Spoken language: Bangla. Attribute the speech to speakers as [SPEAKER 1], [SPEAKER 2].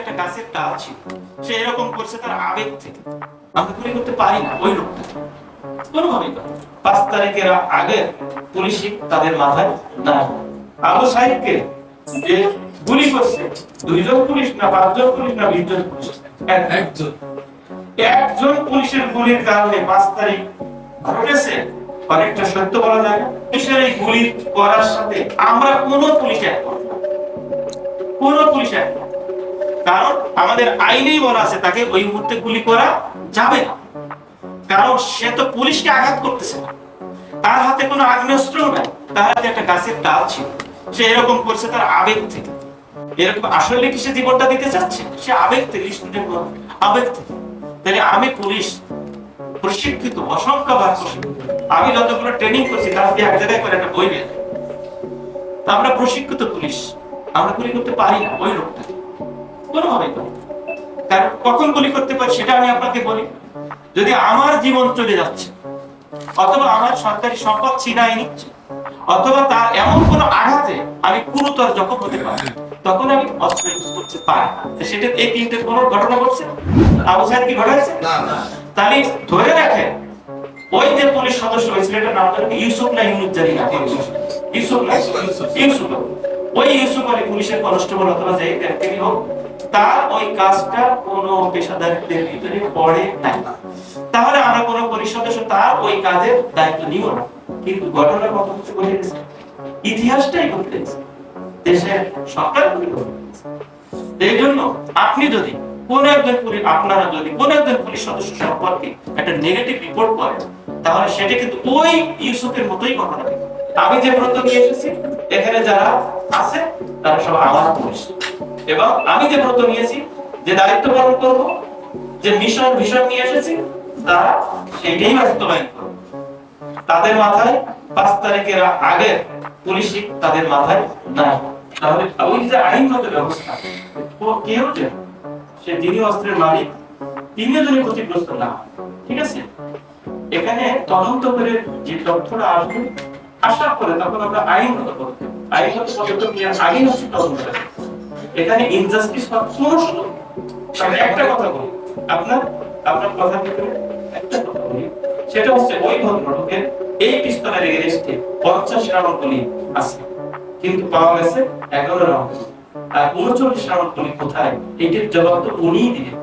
[SPEAKER 1] একটা গাছের ডাল ছিল। সে এরকম করছে তার আবেগ থেকে। আমরা গুলি করতে পারি না ওই লোকটা। কোনোভাবেই পারি পাঁচ তারিখের আগে পুলিশই তাদের মাথায় নাই আবু সাহিদকে যে গুলি করছে, দুইজন পুলিশ না পাঁচজন পুলিশ না বিশজন পুলিশ?
[SPEAKER 2] একজন।
[SPEAKER 1] একজন পুলিশের গুলির কারণে পাঁচ তারিখ ঘটেছে। অনেকটা সত্য বলা যায় না। পুলিশের এই গুলি করার সাথে আমরা কোনো পুলিশ একমত না। কোনো পুলিশ না। কারণ আমাদের আইনেই বলা আছে, তাকে ওই মুহূর্তে গুলি করা যাবে না। কারণ সে তো পুলিশকে আঘাত করতেছে না। তার হাতে কোনো আগ্নেয়াস্ত্র নাই, তার হাতে একটা গাছের ডাল ছিল। সে এরকম করছে তার আবেগ থেকে। এরকম আসলে কি সে জীবনটা দিতে চাচ্ছে? সে আবেগ থেকে স্টুডেন্ট আবেগ থেকে। তাহলে আমি পুলিশ, প্রশিক্ষিত অসংখ্য বার আমি যতগুলো ট্রেনিং করছি, তার দিয়ে এক জায়গায় করে একটা বই বের আমরা প্রশিক্ষিত পুলিশ। আমরা গুলি করতে পারি না, ওই লোকটাকে কোনোভাবে পারি কারণ কখন গুলি করতে পারি সেটা আমি আপনাকে বলি। যদি আমার জীবন চলে যাচ্ছে অথবা আমার সরকারি সম্পদ ছিনাই নিচ্ছে অথবা তার এমন কোনো আঘাতে আমি গুরুতর জখম হতে পারি তখন আমি অস্ত্র ইউজ করতে পারি। সেটা এই তিনটে কোনো ঘটনা ঘটছে? আবু সাহেব কি ঘটাইছে তাহলে ধরে রাখেন ওই যে পুলিশ সদস্য হয়েছিল এটা নাম জানি ইউসুফ না ইউনুস জানি না ইউসুফ না? ইউসুফ ওই ইউসুফ আলী পুলিশের কনস্টেবল অথবা যে ব্যক্তি হোক তার ওই কাজটা কোনো পেশাদারিত্বের ভিতরে পড়ে নাই। তাহলে আমরা কোনো সদস্য, তার ওই কাজের দায়িত্ব নিব না। কিন্তু ঘটনা কত কিছু ঘটে গেছে? ইতিহাসটাই ঘটে গেছে। দেশের সরকার এই জন্য আপনি যদি কোন একজন পুলিশ আপনারা যদি কোন একজন পুলিশ সদস্য সম্পর্কে একটা নেগেটিভ রিপোর্ট করেন, তাহলে সেটা কিন্তু ওই ইউসুফের মতোই ঘটনা। আমি যে ব্রত নিয়ে এসেছি, এখানে যারা আছে, তারা সব আমার পুলিশ এবং আমি যে ব্রত নিয়েছি, যে দায়িত্ব পালন করব, যে মিশন ভিশন নিয়ে এসেছি, তারা সেটাই বাস্তবায়ন করবে। তাদের মাথায় পাঁচ তারিখের আগে পুলিশই তাদের মাথায় নাই। তাহলে ওই যে আইনগত ব্যবস্থা ও কেউ যে সে যিনি অস্ত্রের মালিক, তিনিও যদি ক্ষতিগ্রস্ত না ঠিক আছে? এখানে তদন্ত করে যে তথ্যটা আসবে আসার পরে তখন আমরা আইনগত পদক্ষেপ আইনগত পদক্ষেপ নিয়ে আগেই হচ্ছে তদন্ত করা। এখানে ইনজাস্টিস বা কোনো সুযোগ সামনে একটা কথা বলি। আপনার আপনার কথার ভিতরে একটা কথা বলি। সেটা হচ্ছে ওই ভদ্রলোকের এই পিস্তলের এগেনস্টে পঞ্চাশ রাউন্ড গুলি আছে। কিন্তু পাওয়া গেছে এগারো রাউন্ড আর উনচল্লিশ রাউন্ড গুলি কোথায়? এটির জবাব তো উনিই দিবেন